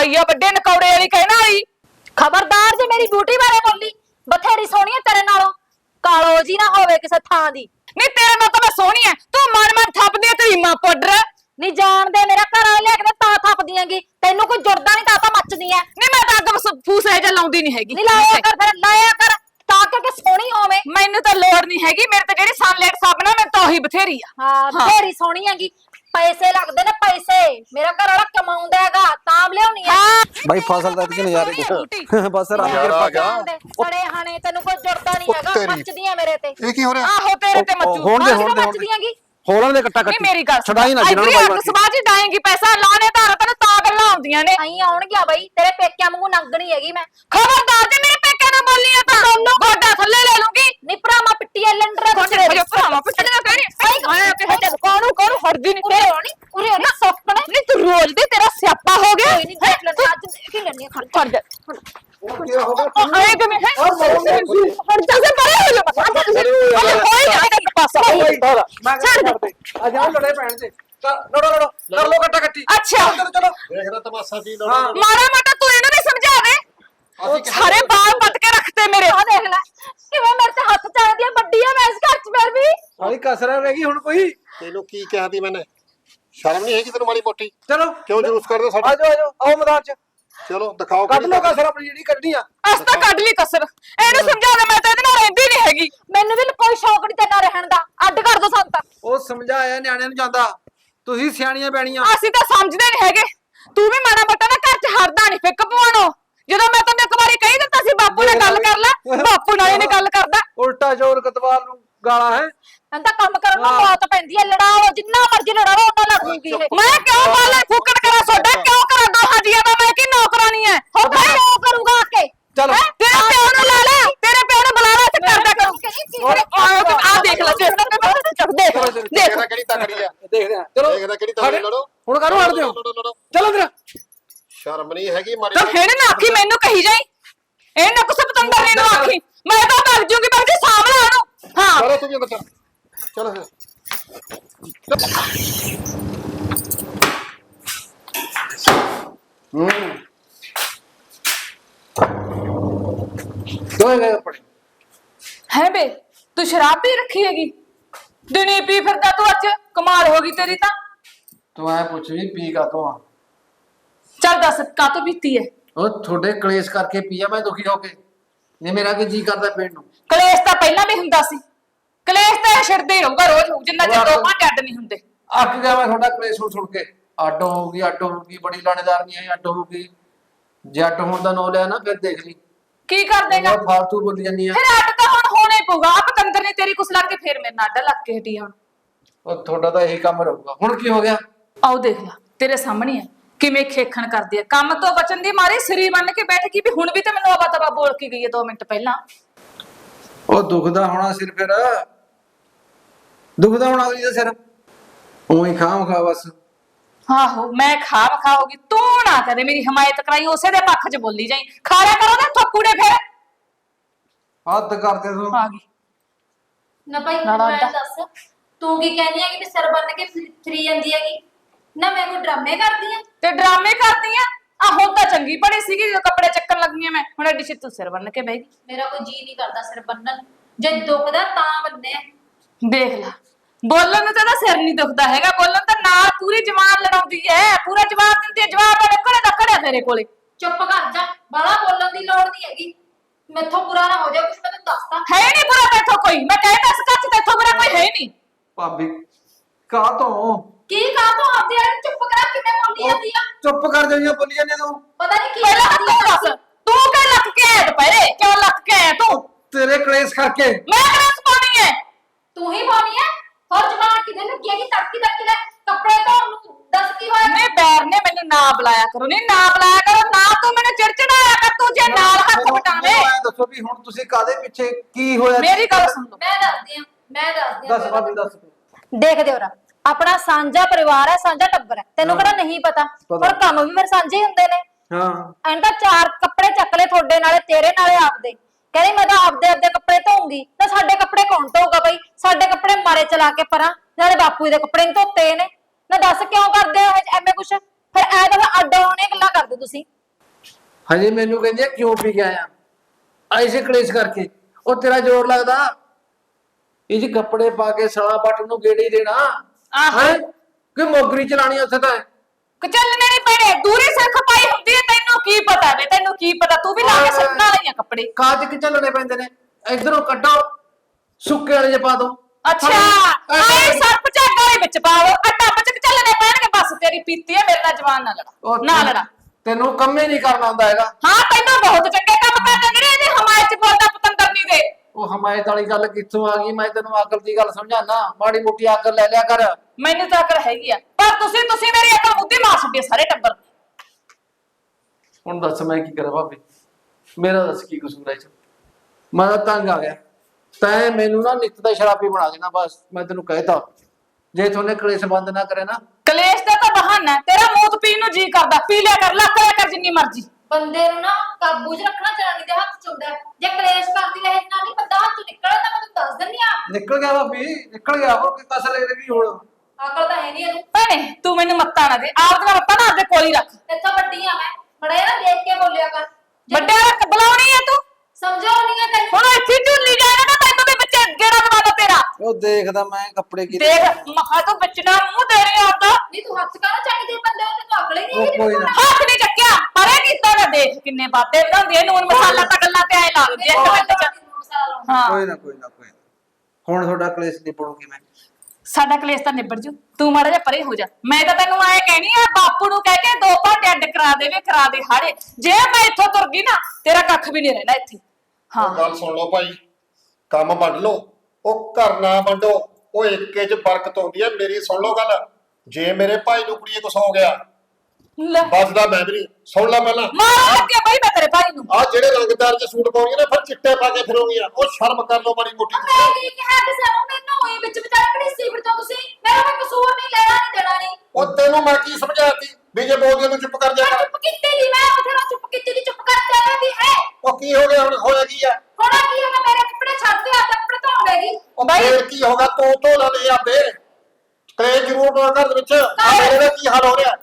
ਆਈ ਆ ਵੱਡੇ ਨਕੌੜੇ ਵਾਲੀ ਕਹਿਣਾ ਆਈ ਖਬਰਦਾਰ ਜੇ ਮੇਰੀ ਬਿਊਟੀ ਬਾਰੇ ਬੋਲੀ ਬਥੇਰੀ ਸੋਹਣੀ ਹੈ ਤੇਰੇ ਨਾਲੋਂ। ਕਾਲੋ ਜੀ ਨਾ ਹੋਵੇ ਕਿਸੇ ਥਾਂ ਦੀ। ਨਹੀਂ ਤੇਰੇ ਨਾਲ ਤਾਂ ਮੈਂ ਸੋਹਣੀ ਐ ਤੂੰ ਮਨ ਮਨ ਥੱਪਦੀ ਐ ਤੇਰੀ ਮਾਂ ਪਾਊਡਰ ਨਹੀਂ ਜਾਣਦੇ ਮੇਰਾ ਘਰ ਵਾਲਾ ਲਿਆ ਕੇ ਤਾਂ ਤਾਂ ਤੈਨੂੰ ਕੋਈ ਜੁੜਦਾ ਨਹੀਂ ਤਾਂ ਤਾਂ ਮੱਚਦੀ ਐ। ਨਹੀਂ ਮੈਂ ਤਾਂ ਅੱਗ ਫੂਸ ਇਹ ਜਾਂ ਲਾਉਂਦੀ ਨਹੀਂ ਹੈਗੀ। ਨਹੀਂ ਲਾਇਆ ਕਰ ਫਿਰ ਲਾਇਆ ਕਰ ਤਾਂ ਕਰਕੇ ਸੋਹਣੀ ਹੋਵੇ। ਮੈਨੂੰ ਤਾਂ ਲੋੜ ਨਹੀਂ ਹੈਗੀ। ਮੇਰੇ ਤਾਂ ਜਿਹੜੀ ਸਨਲਾਈਟ ਸਾਬਣਾ ਮੈਂ ਤਾਂ ਉਹੀ ਬਥੇਰੀ ਆ। ਹਾਂ ਬਥੇਰੀ ਸੋਹਣੀ ਹੈਗੀ ਪੈਸੇ ਲੱਗਦੇ ਨੇ ਪੈਸੇ। ਮੇਰਾ ਘਰ ਵਾਲਾ ਕਮਾਉਂਦਾ ਹੈਗਾ ਤਾਂ ਲਿਆਉਣੀ ਆ। ਬਾਈ ਫਸਲ ਦਾ ਕਿ ਨਜ਼ਾਰੇ ਬਸ ਰੱਬ ਨਜ਼ਾਰਾ ਕਿਰਪਾ। ਕਰ ਸੜੇ ਹਾਣੇ ਤੈਨੂੰ ਕੋਈ ਜੁੜਦਾ ਨਹੀਂ ਹੈਗਾ। ਤੇਰੀ। ਮੱਚਦੀਆਂ ਮੇਰੇ ਤੇ। ਇਹ ਕੀ ਹੋ ਰਿਹਾ? ਆਹੋ ਤੇਰੇ ਤੇ ਮੱਚੂ। ਹੋਣ ਦੇ ਹੋਣ ਦੇ ਦੇ। ਹੋਰਾਂ ਦੇ ਕੱਟਾ ਨਹੀਂ ਕੱਟੀ ਮੇਰੀ ਗੱਲ ਛਡਾਈ ਨਾ ਬਾਈ ਬਾਈ ਸਮਾਜ ਹੀ ਡਾਏਂਗੀ ਪੈਸਾ ਲਾਣੇ ਧਾਰਾ ਤੈਨੂੰ ਤਾਂ ਆਉਂਦੀਆਂ ਨੇ ਆਈ ਆਉਣਗੀਆਂ ਬਾਈ ਤੇਰੇ ਪੇਕਿਆਂ ਵਾਂਗੂ ਨੰਗਣੀ ਹੈਗੀ ਮੈਂ। ਖਬਰਦਾਰ ਜੇ ਮੇਰੇ ਪੇਕੇ ਨਾਲ ਬੋਲੀ ਆ ਤਾਂ ਗੋਡਾ ਥੱਲੇ ਲੈ ਲੂੰਗੀ ਨੀ ਭਰਾਵਾ ਪਿੱਟੀ ਐ ਲੰਡਰ ਗੋਡੇ ਥੱਲੇ ਭਰਾਵਾ ਪਿੱਛੇ ਨਾ ਕਹਿਣੀ ਆਇਆ ਕਿ ਹਟੇ ਕਾਹਨੂੰ ਕਾਹਨੂੰ ਹਟਦੀ ਨਹੀਂ ਉਰੇ ਹੋਣੀ ਉਰੇ ਹੋਣੀ ਸੌਕਣੇ ਨਹੀਂ ਤੂੰ ਰੋਜ਼ ਦੀ ਤੇਰਾ ਸਿਆਪਾ ਹੋ ਗਿਆ। ਕੋਈ ਨਹੀਂ ਦੇਖ ਲੈਣੇ ਅੱਜ ਦੇਖ ਹੀ ਲੈਣੀ ਖੜ ਖੜ ਜਾ। ਉਹ ਕੀ ਹੋ ਗਿਆ? ਆਏ ਕਿ ਮੈਂ ਹਟ ਜਾ ਸੇ ਪਰੇ ਹੋ ਜਾ। ਅਰੇ ਕੋਈ ਨਾ ਪਾਸਾ। ਮੈਂ ਛੱਡ ਦੇ। ਆ ਜਾ। ਲੜੇ ਪੈਣ ਤੇ ਚੱਲ, ਲੜੋ ਲੜੋ। ਕਰ ਲੋ ਕੱਟਾ ਕੱਟੀ ਅੱਛਾ। ਚਲੋ ਚਲੋ ਦੇਖਦਾ ਤਮਾਸ਼ਾ ਕੀ ਹਾਂ। ਮਾੜਾ ਮਾੜਾ ਤੂੰ ਇਹਨੂੰ ਵੀ ਸਮਝਾ ਦੇ ਉਹ ਸਾਰੇ ਬਾਲ ਪੱਟ ਕੇ ਰੱਖਤੇ ਮੇਰੇ। ਆ ਦੇਖ ਲੈ ਕਿਵੇਂ ਮੇਰੇ ਤੇ ਹੱਥ ਚੱਲਦੀ ਆ ਵੱਡੀ ਆ ਮੈਂ ਇਸ ਘਰ ਚ ਫਿਰ ਵੀ। ਸਾਰੀ ਕਸਰ ਰਹਿ ਗਈ ਹੁਣ ਕੋਈ। ਤੈਨੂੰ ਕੀ ਕਿਹਾ ਤੀ ਮੈਨੇ? ਸ਼ਰਮ ਨਹੀਂ ਹੈਗੀ ਤੈਨੂੰ ਮਾੜੀ ਮੋਟੀ? ਚਲੋ। ਕਿਉਂ ਜਲੂਸ ਕਰਦੇ ਸਾਡੇ? ਜਾਓ ਆ ਜਾਓ ਆਓ ਮੈਦਾਨ ਚ। ਚਲੋ ਦਿਖਾਓ ਕੱਢ ਲੋ ਕਸਰ ਆਪਣੀ ਜਿਹੜੀ ਕੱਢਣੀ ਆ। ਅਸ ਤਾਂ ਕੱਢ ਲਈ ਕਸਰ। ਇਹਨੂੰ ਸਮਝਾ ਦੇ ਮੈਂ ਤਾਂ ਇਹਦੇ ਨਾਲ ਰਹਿੰਦੀ ਨਹੀਂ ਹੈਗੀ। ਮੈਨੂੰ ਵੀ ਕੋਈ ਸ਼ੌਕ ਨਹੀਂ ਤੇਰੇ ਨਾਲ ਰਹਿਣ ਦਾ। ਅੱਡ ਕਰ ਦੋ ਸਾਨੂੰ ਤਾਂ ਉਹ ਸਮਝਾਇਆ ਨਿਆਣਿਆਂ ਨੂੰ ਜਾਂਦਾ। ਤੁਸੀਂ ਸਿਆਣੀਆਂ ਬੈਣੀਆਂ। ਅਸੀਂ ਤਾਂ ਸਮਝਦੇ ਨਹੀਂ ਹੈਗੇ। ਤੂੰ ਵੀ ਮਾੜਾ ਮੋਟਾ ਨਾ ਘਰ ਚ ਹਰਦਾ ਨਹੀਂ ਫਿੱਕ ਪਵਾਣੋ ਜਦੋਂ ਮੈਂ ਤੈਨੂੰ ਇੱਕ ਵਾਰੀ ਕਹੀ ਦਿੱਤਾ ਸੀ ਬਾਪੂ ਨਾਲ ਗੱਲ ਕਰ ਲੈ ਬਾਪੂ ਨਾਲ ਇਹਨੇ ਗੱਲ ਕਰਦਾ। ਉਲਟਾ ਜ਼ੋਰ ਕਤਵਾਲ ਨੂੰ ਗਾਲਾਂ ਹੈ। ਕਹਿੰਦਾ ਕੰਮ ਕਰਨ ਨੂੰ ਹਾਂ। ਮੌਤ ਪੈਂਦੀ ਹੈ ਲੜਾਓ ਜਿੰਨਾ ਮਰਜ਼ੀ ਲੜਾਓ ਉਹਨਾਂ ਲੱਗੂਗੀ ਇਹ ਮੈਂ ਕਿਉਂ ਬਾਲੇ ਫੁੱਕਣ ਕਰਾਂ ਸੋਡਾ ਕਿਉਂ ਕਰਾਂ ਦੋਹਾਂ ਜੀਆਂ ਦਾ? ਮੈਂ ਕੀ ਨੌਕਰਾਨੀ ਐ ਹੋ ਭਾਈ ਉਹ ਕਰੂਗਾ ਆ ਕੇ? ਚਲੋ। ਹੈਂ? ਤੇਰੇ ਪਿਓ ਨੂੰ ਲਾ ਲੈ ਤੇਰੇ ਪਿਓ ਨੂੰ ਬੁਲਾ ਲੈ ਤੇ ਕਰਦਾ ਕਰੂੰ। ਆ ਦੇਖ ਲੈ ਦੇਖ ਲੈ ਦੇਖ। ਦੇਖ। ਦੇਖਦਾ ਕਿਹੜੀ ਤਕੜੀ ਆ। ਦੇਖਦੇ ਆ। ਚਲੋ। ਦੇਖਦਾ ਕਿਹੜੀ ਤਕੜੀ ਲੜੋ। ਹੁਣ ਕਾਹਨੂੰ ਹਟਦੇ ਹੋ ਲੜੋ, ਲੜੋ। ਚਲੋ ਵੀਰ ਸ਼ਰਮ ਨਹੀਂ ਹੈਗੀ ਮਾੜੀ ਤਾਂ ਫਿਰ ਨਾ ਆਖੀ ਮੈਨੂੰ ਕਹੀ ਜਾਈ ਇਹ ਨਾ ਕੁਛ ਪਤੰਦਰ ਨਹੀਂ ਨੂੰ ਆਖੀ ਮੈਂ ਤਾਂ ਭੱਜ ਜੂਗੀ ਪਰ ਜੀ ਸਾਹਮਣੇ ਉਹਨੂੰ ਹਾਂ ਚਲੋ ਤੂੰ ਵੀ ਅੰਦਰ ਚੱਲ ਚਲੋ ਫਿਰ ਹੂੰ ਦੋਏ ਗਏ ਆਪਣੇ ਹੈ ਬੇ ਤੂੰ ਸ਼ਰਾਬ ਪੀ ਰੱਖੀ ਹੈਗੀ ਦਿਨੇ ਪੀ ਫਿਰਦਾ ਤੂੰ ਅੱਜ ਕਮਾਲ ਹੋ ਗਈ ਤੇਰੀ ਤਾਂ ਪੁੱਛ ਵੀ ਪੀ ਕਾ ਤੋਂ ਆ। ਚੱਲ ਦੱਸ ਕਾਤੋਂ ਪੀਤੀ ਹੈ ਉਹ ਤੁਹਾਡੇ ਕਲੇਸ਼ ਕਰਕੇ ਪੀਆ ਮੈਂ ਦੁਖੀ ਹੋ ਕੇ। ਨਹੀਂ ਮੇਰਾ ਕੀ ਜੀ ਕਰਦਾ ਪੀਣ ਨੂੰ? ਕਲੇਸ਼ ਤਾਂ ਪਹਿਲਾਂ ਵੀ ਹੁੰਦਾ ਸੀ। ਕਲੇਸ਼ ਤਾਂ ਇਹ ਛਿੜਦੇ ਹੀ ਰਹੂਗਾ ਰੋਜ਼ ਹੋਊ, ਜਿੰਨਾ ਚਿਰ ਦੋ ਘੰਟੇ ਅੱਡ ਨਹੀਂ ਹੁੰਦੇ। ਅੱਕ ਗਿਆ ਮੈਂ ਤੁਹਾਡਾ ਕਲੇਸ਼ ਸੁਣ ਸੁਣ ਕੇ ਅੱਡ ਹੋਊਗੀ ਅੱਡ ਹੋਊਗੀ ਬੜੀ ਲਾਣੇਦਾਰ ਨਹੀਂ ਆਈ ਅੱਡ ਹੋਊਗੀ। ਜੇ ਅੱਡ ਹੋਣ ਦਾ ਨੋ ਲਿਆ ਨਾ ਫਿਰ ਦੇਖ ਲਈ। ਕੀ ਕਰ ਦੇਗਾ ਉਹ ਫਾਲਤੂ ਬੋਲੀ ਜਾਂਦੀ ਆ। ਫਿਰ ਅੱਡ ਤਾਂ ਹੁਣ ਹੋਣਾ ਹੀ ਪਊਗਾ। ਆ ਪਤੰਦਰ ਨੇ ਤੇਰੀ ਕੁਛ ਲੱਗ ਕੇ ਫਿਰ ਮੇਰੇ ਨਾਲ ਅੱਡ ਲੱਗ ਕੇ ਹਟੀ ਆ ਹੁਣ। ਉਹ ਤੁਹਾਡਾ ਤਾਂ ਇਹੀ ਕੰਮ ਰਹੂਗਾ। ਹੁਣ ਕੀ ਹੋ ਗਿਆ? ਆਓ ਦੇਖ ਲੈ ਤੇਰੇ ਸਾਹਮਣੇ ਹੈ ਕਿਵੇਂ ਖੇਖਣ ਕਰਦੀ ਹੈ ਕੰਮ ਤੋਂ ਬਚਣ ਦੀ ਮਾਰੇ ਸਰੀ ਬੰਨ ਕੇ ਬੈਠ ਗਈ ਵੀ ਹੁਣ ਵੀ ਤਾਂ ਮੈਨੂੰ ਆਵਾ ਤਵਾ ਬੋਲ ਕੇ ਗਈ ਹੈ 2 ਮਿੰਟ ਪਹਿਲਾਂ। ਉਹ ਦੁਖਦਾ ਹੋਣਾ ਸਿਰ ਫਿਰ। ਦੁਖਦਾ ਹੋਣਾ ਅਗਲੀ ਦਾ ਸਿਰ। ਉਹੀ ਖਾਮ ਖਾ ਬਸ। ਆਹੋ ਮੈਂ ਖਾ ਖਾ ਹੋਗੀ ਤੂੰ ਨਾ ਕਦੇ ਮੇਰੀ ਹਮਾਇਤ ਕਰਾਈ ਉਸੇ ਦੇ ਪੱਖ 'ਚ ਬੋਲੀ ਜਾਈ। ਖਾਇਆ ਕਰੋ ਨਾ ਥੋਕੂੜੇ ਫਿਰ। ਹੱਦ ਕਰਦੇ ਤੂੰ। ਆ ਗਈ। ਨਾ ਭਾਈ ਨਾ ਮੈਂ ਨਾ। ਦੱਸ ਤੂੰ ਕੀ ਕਹਿੰਦੀ ਹੈਗੀ ਵੀ ਸਿਰ ਬੰਨ ਕੇ ਫਿਰੀ ਜਾਂਦੀ ਹੈਗੀ? ਨਾ ਮੈਂ ਕੋਈ ਡਰਾਮੇ ਕਰਦੀ ਆ? ਤੇ ਡਰਾਮੇ ਕਰਦੀ ਆ? ਆ ਹੁਣ ਤਾਂ ਚੰਗੀ ਪੜੀ ਸੀਗੀ ਜਦੋਂ ਕੱਪੜੇ ਚੱਕਣ ਲੱਗੀਆਂ ਮੈਂ। ਹੁਣ ਐਡੀ ਛੇਤੀ ਤੂੰ ਸਿਰ ਬੰਨ ਕੇ ਬਹਿ ਗਈ। ਮੇਰਾ ਕੋਈ ਜੀ ਨਹੀਂ ਕਰਦਾ ਸਿਰ ਬੰਨਣ। ਨੂੰ। ਜੇ ਦੁਖਦਾ ਤਾਂ ਬੰਨੇ। ਦੇਖ ਲੈ ਬੋਲਣ ਨੂੰ ਤਾਂ ਇਹਦਾ ਸਿਰ ਨਹੀਂ ਦੁਖਦਾ ਹੈਗਾ। ਬੋਲਣ ਤਾਂ ਨਾਲ ਪੂਰੀ ਜਵਾਨ ਲੜਾਉਂਦੀ ਐ ਪੂਰਾ ਜਵਾਬ ਦਿੰਦੀ ਐ ਜਵਾਬ ਦਾ ਨਿਕਲੇ ਦਾ ਖੜਿਆ ਤੇਰੇ ਕੋਲੇ। ਚੁੱਪ ਕਰ ਜਾ। ਬਾਲਾ ਬੋਲਣ ਦੀ ਲੋੜ ਨਹੀਂ ਹੈਗੀ। ਮੈਥੋਂ ਬੁਰਾ ਨਾ ਹੋ ਜਾ ਕੁਛ ਮੈਂ ਤੈਨੂੰ ਦੱਸਦਾ। ਹੈ ਨਹੀਂ ਪੂਰਾ ਤੇਥੋਂ ਕੋਈ। ਮੈਂ ਕਹਿੰਦਾ ਇਸ ਕੱਚ ਤੇਥੋਂ ਬੁਰਾ ਕੋਈ ਹੈ ਨਹੀਂ। ਭਾਬੀ ਕਾ ਤੋਂ ਕੀ ਕਹਾਂ ਤੂੰ ਆਪਦੇ ਆਲੇ ਨੂੰ ਚੁੱਪ ਕਰਾ ਕਿਵੇਂ ਬੋਲੀ ਜਾਂਦੀ ਆ? ਚੁੱਪ ਕਰ ਜਾਈਆਂ ਬੋਲੀ ਜਾਂਦੇ ਤੂੰ। ਪਤਾ ਨਹੀਂ ਕੀ ਪਹਿਲਾਂ ਕਰਦੀ ਤੂੰ ਆ। ਦੱਸ ਤੂੰ ਕਿਉਂ ਲੱਕ ਕੇ ਆਇਆ ਦੁਪਹਿਰੇ ਕਿਉਂ ਲੱਕ ਕੇ ਆਇਆ ਤੂੰ? ਤੇਰੇ ਕਲੇਸ਼ ਕਰਕੇ। ਮੈਂ ਕਿਹੜਾ ਪਾਣੀ ਹੈ ਤੂੰ ਹੀ ਬੋਲੀ ਆ? ਹੋਰ ਜਮਾਨ ਕਿਤੇ ਲੱਗੀ ਹੈਗੀ? ਤੜਕੀ ਤੜਕੀ ਲੈ ਕੱਪੜੇ ਧੋਣ ਨੂੰ ਦੱਸ ਕੀ ਹੋਇਆ? ਨੇ ਬੈਰ ਨੇ ਮੈਨੂੰ ਨਾ ਬੁਲਾਇਆ ਕਰੋ। ਨਹੀਂ ਨਾ ਬੁਲਾਇਆ ਕਰੋ ਨਾ ਤੂੰ ਮੈਨੂੰ ਚਿੜਚਿੜਾਇਆ ਕਰ ਤੂੰ ਜੇ ਨਾਲ ਹੱਥ ਮੈਨੂੰ- ਵਟਾਵੇਂ। ਮੈਨੂੰ ਐਂ ਦੱਸੋ ਵੀ ਹੁਣ ਤੁਸੀਂ ਕਾਦੇ ਪਿੱਛੇ ਕੀ ਹੋਇਆ? ਮੇਰੀ ਗੱਲ ਸੁਣ ਲਓ ਮੈਂ ਦੱਸਦੀ ਆ ਮੈਂ ਦੱਸਦੀ ਆ ਦੱਸ ਭਾਬੀ ਦੱਸ। ਦੇਖ ਦਿਓ ਰਾ। ਆਪਣਾ ਸਾਂਝਾ ਪਰਿਵਾਰ ਹੈ ਸਾਂਝਾ ਟੱਬਰ ਹੈ। ਤੈਨੂੰ ਹਾਂ। ਕਿਹੜਾ ਨਹੀਂ ਪਤਾ? ਪਤਾ। ਪਰ ਕੰਮ ਵੀ ਫਿਰ ਸਾਂਝੇ ਹੀ ਹੁੰਦੇ ਨੇ। ਹਾਂ। ਐਂ ਤਾਂ ਚਾਰ ਕੱਪੜੇ ਚੱਕ ਲੈ ਤੁਹਾਡੇ ਨਾਲੇ ਤੇਰੇ ਨਾਲੇ ਆਪਦੇ। ਕਹਿੰਦੀ ਮੈਂ ਤਾਂ ਆਪਦੇ ਆਪਦੇ ਕੱਪੜੇ ਧੋਉਂਗੀ ਤਾਂ ਸਾਡੇ ਕੱਪੜੇ ਕੌਣ ਧੋਊਗਾ ਬਈ? ਸਾਡੇ ਕੱਪੜੇ ਮਾਰੇ ਚਲਾ ਕੇ ਪਰਾਂ। ਨਾਲੇ ਬਾਪੂ ਦੇ ਕੱਪੜੇ ਨਹੀਂ ਧੋਤੇ ਨੇ। ਨਾ ਦੱਸ ਕਿਉਂ ਕਰਦੇ ਹੋ ਇਹ ਐਵੇਂ ਕੁਛ? ਫਿਰ ਐ ਤਾਂ ਫਿਰ ਅੱਡ ਹੋਣੇ ਗੱਲਾਂ ਕਰਦੇ ਤੁਸੀਂ। ਹਜੇ ਮੈਨੂੰ ਕਹਿੰਦੀ ਆ ਕਿਉਂ ਪੀ ਕੇ ਆਇਆ? ਐਸੇ ਕਲੇਸ਼ ਕਰਕੇ। ਉਹ ਤੇਰਾ ਜ਼ੋਰ ਲੱਗਦਾ। ਇਹ ਜੀ ਕੱਪੜੇ ਪਾ ਕੇ ਸਲਾ ਪੱਟ ਨੂੰ ਗੇੜੀ ਦੇਣਾ। ਆਹੋ। ਹੈ? ਕਿ ਮੋਗਰੀ ਚਲਾਣੀ ਉੱਥੇ ਤਾਂ? ਕਿ ਚੱਲਣੇ ਨਹੀਂ ਪੈਣੇ ਦੂਰੀ ਸਿਰ ਖਪਾਈ ਹੁੰਦੀ ਹੈ ਤੈਨੂੰ ਕੀ ਪਤਾ ਵੇ ਤੈਨੂੰ ਕੀ ਪਤਾ ਤੂੰ ਵੀ ਲਾ ਕੇ ਸੱਟਣਾ ਲਈਆਂ ਕੱਪੜੇ। ਕਾਜ ਕਿ ਚੱਲਣੇ ਪੈਂਦੇ ਨੇ? ਇਧਰੋਂ ਕੱਢੋ ਸੁੱਕੇ ਵਾਲੇ 'ਚ ਪਾ ਦੋ। ਅੱਛਾ ਆਏ ਸਰਪ ਝਾਗਾ ਦੇ ਵਿੱਚ ਪਾਓ ਅੱਟਾ ਬਚਕ ਚੱਲਣੇ ਪੈਣਗੇ? ਬਸ ਤੇਰੀ ਪੀਤੀ ਹੈ ਮੇਰੇ ਨਾਲ ਜਵਾਨ ਨਾ ਲੜਾ ਨਾ ਲੜਾ। ਤੈਨੂੰ ਕੰਮੇ ਨਹੀਂ ਕਰਨਾ ਆਉਂਦਾ ਹੈਗਾ। ਹਾਂ ਤੈਨੂੰ ਬਹੁਤ ਚੰਗੇ ਕੰਮ ਕਰਦੇ ਨੇ ਇਹਦੀ ਹਮਾਇਤ ਚ ਬੋਲਦਾ ਪਤੰਦਰ ਨਹੀਂ ਦੇ। ਉਹ ਹਮਾਇਤ ਵਾਲੀ ਗੱਲ ਕਿੱਥੋਂ ਆ ਗਈ? ਮੈਂ ਤੈਨੂੰ ਅਕਲ ਦੀ ਗੱਲ ਸਮਝਾਣਾ ਮਾੜੀ ਮੋਟੀ ਅਕਲ ਲੈ ਲਿਆ ਕਰ। ਮੈਨੂੰ ਤਾਂ ਅਕਲ ਹੈਗੀ ਆ। ਪਰ ਤੁਸੀਂ ਤੁਸੀਂ ਮੇਰੀ ਅਕਲ ਮੁੱਦੀ ਮਾਰ ਛੱਡੀ ਸਾਰੇ ਟੱਬਰ। ਹੁਣ ਦੱਸ ਮੈਂ ਕੀ ਕਰਾਂ ਭਾਬੀ? ਮੇਰਾ ਦੱਸ ਕੀ ਕਸੂਰ ਹੈ 'ਚ? ਮੈਂ ਤਾਂ ਤੰਗ ਆ ਗਿਆ। ਤੈਂ ਮੈਨੂੰ ਨਾ ਨਿੱਤ ਦਾ ਸ਼ਰਾਬੀ ਬਣਾ ਦੇਣਾ ਬਸ। ਮੈਂ ਤੈਨੂੰ ਕਹਿਤਾ। ਜੇ ਤੁਹਾਨੇ ਕਲੇਸ਼ ਬੰਦ ਨਾ ਕਰੇ ਨਾ। ਕਲੇਸ਼ ਦਾ ਤਾਂ ਬਹਾਨਾ ਹੈ। ਤੇਰਾ ਮੂਤ ਪੀਣ ਨੂੰ ਜੀ ਕਰਦਾ। ਪੀ ਲਿਆ ਕਰ ਲੱਕ ਲਿਆ ਕਰ ਜਿੰਨੀ ਮਰਜ਼ੀ। ਬੰਦੇ ਨੂੰ ਨਾ ਕਾਬੂ 'ਚ ਰੱਖਣਾ ਜਨਾਨੀ ਦੇ ਹੱਥ 'ਚ ਹੁੰਦਾ ਹੈ। ਜੇ ਕਲੇਸ਼ ਕਰਦੀ ਰਹੇ ਜਨਾਨੀ ਬੰਦਾ ਹੱਥ 'ਚੋਂ ਨਿਕਲੇ ਤਾਂ ਮੈਂ ਤੈਨੂੰ ਦੱਸ ਦਿੰਦੀ ਆ ਨਿਕਲ ਗਿਆ ਭਾਬੀ ਨਿਕਲ ਗਿਆ ਉਹ ਕਿ ਕਸਰ ਲੈ ਵੀ ਹੁਣ? ਅਕਲ ਤਾਂ ਹੈ ਨਹੀਂ ਇਹਨੂੰ। ਭੈਣੇ ਤੂੰ ਮੈਨੂੰ ਮੱਤਾ ਨਾ ਦੇ ਆਪ ਦੀਆਂ ਮੱਤਾਂ ਨਾ ਆਪਦੇ ਕੋਲ ਹੀ ਰੱਖ। ਇੱਥੋਂ ਵੱਡੀ ਆ ਮੈਂ। ਬੜਾ ਨਾ ਦੇਖ ਕੇ ਬੋਲਿਆ ਕਰ। ਵੱਡਿਆਂ ਰੱਖ ਬੁਲਾਉਣੀ ਹੈ ਤੂੰ। ਸਮਝਾਉਣੀ ਆ ਤੈਨੂੰ। ਹੁਣ ਇੱਥੇ ਝੁੱਲੀ ਜਾਏਗਾ ਨਾ ਤੈਨੂੰ ਵੀ ਬੱਚੇ ਦਵਾਦਾ ਤੇਰਾ ਉਹ ਦੇਖਦਾ ਮੈਂ ਕੱਪੜੇ ਕੀ ਦੇਖ ਮਖਾ ਤੂੰ ਬਚਣਾ ਮੂੰਹ ਤੇਰੇ ਆਉਂਦਾ ਨਹੀਂ ਤੂੰ ਹੱਥ ਕਾਹਨੂੰ ਚੱਕਦੀ ਬੰਦੇ ਨੂੰ? ਤੈਨੂੰ ਅਕਲ ਹੀ ਨਹੀਂ ਉਹ ਕੋਈ ਨਾ। ਹੱਥ ਨਹੀਂ ਚੱਕਿਆ। ਪਰੇ ਕੀਤਾ ਨਾ ਦੇਖ ਕਿੰਨੇ ਬਾਤੇ ਬਣਾਉਂਦੀ ਐ ਨੂਨ ਮਸਾਲਾ ਤਾਂ ਗੱਲਾਂ ਤੇ ਐ ਲਾ ਦਿੰਦੀ ਐ ਇੱਕ ਮਿੰਟ ਚ। ਹਾਂ। ਕੋਈ ਨਾ ਕੋਈ ਨਾ ਕੋਈ ਨਾ। ਹੁਣ ਤੁਹਾਡਾ ਕਲੇਸ਼ ਨਹੀਂ ਪੜੂਗੀ ਮੈਂ। ਸਾਡਾ ਕਲੇਸ਼ ਤਾਂ ਨਿਬੜ ਜੂ। ਤੂੰ ਮਾੜਾ ਜਿਹਾ ਪਰੇ ਹੋ ਜਾ। ਮੈਂ ਤਾਂ ਤੈਨੂੰ ਐ ਕਹਿਣੀ ਆ ਬਾਪੂ ਨੂੰ ਕਹਿ ਕੇ ਦੋ ਭਾਂਡੇ ਅੱਡ ਕਰਾ ਦੇਵੇ ਕਰਾ ਦੇ ਹਾੜੇ। ਜੇ ਮੈਂ ਇੱਥੋਂ ਤੁਰ ਗਈ ਨਾ ਤੇਰਾ ਕੱਖ ਵੀ ਨਹੀਂ ਰਹਿਣਾ ਇੱਥੇ। ਹਾਂ। ਗੱਲ ਸੁਣ ਲਓ ਭਾਈ। ਕੰਮ ਵੰਡ ਲਓ। ਉਹ ਘਰ ਨਾ ਵੰਡੋ। ਉਹ ਏਕੇ 'ਚ ਬਰਕਤ ਹੁੰਦੀ ਹੈ ਮੇਰੀ ਸੁਣ ਲਓ ਗੱਲ। ਜੇ ਮੇਰੇ ਭਾਈ ਨੂੰ ਕੁੜੀਏ ਕੁਛ ਹੋ ਗਿਆ ਲੈ। ਬਸਦਾ ਮੈਂ ਵੀ ਨਹੀਂ। ਸੁਣ ਲੈ ਪਹਿਲਾਂ। ਮਾਰ ਲੱਗਿਆ ਬਈ ਮੈਂ ਤੇਰੇ ਭਾਈ ਨੂੰ। ਆ ਜਿਹੜੇ ਰੰਗਦਾਰ ਚ ਸੂਟ ਪਾਉਣਗੇ ਨਾ ਫਿਰ ਚਿੱਟੇ ਪਾ ਕੇ ਫਿਰੋਗੀਆਂ। ਉਹ ਸ਼ਰਮ ਕਰ ਲਓ ਬੜੀ ਮੋਟੀ। ਮੈਂ ਕੀ ਕਿਹਾ ਕਿਸੇ ਨੂੰ ਮੈਨੂੰ ਹੋਈ ਵਿੱਚ ਵਿਚਾਰ ਘੜੀਸੀ ਫਿਰਦੇ ਹੋ ਤੁਸੀਂ? ਮੇਰਾ ਕੋਈ ਕਸੂਰ ਨਹੀਂ ਲੈਣਾ ਨਹੀਂ ਦੇਣਾ ਨਹੀਂ। ਉਹ ਤੈਨੂੰ ਮੈਂ ਕੀ ਸਮਝਾਤੀ? ਵੀ ਜੇ ਬੋਲਦੀ ਤੂੰ ਚੁੱਪ ਕਰ ਜਾ। ਮੈਂ ਕਰ ਚੁੱਪ ਕੀਤੀ ਨਹੀਂ ਮੈਂ ਬਥੇਰਾ ਚੁੱਪ ਕੀਤੀ ਦੀ ਚੁੱਪ ਕਰ ਜਾਣਾ ਵੀ ਹੈ। ਉਹ ਕੀ ਹੋ ਗਿਆ ਹੁਣ? ਹੋਇਆ ਕੀ ਆ? ਹੋਣਾ ਕੀ ਹੈ ਮੈਂ ਮੇਰੇ ਕੱਪੜੇ ਛੱਡਦੇ ਆ ਲੱਗੀ ਉਹ ਫੇਰ ਕੀ ਹੋਗਾ ਤੂੰ ਧੋ ਲੈ ਲੈ ਆਪੇ ਤੇ ਜ਼ਰੂਰ ਨਾ ਘਰ ਦੇ ਵਿੱਚ। ਆ ਮੇਰੇ ਦਾ ਕੀ ਹਾਲ ਹੋ ਰਿਹਾ?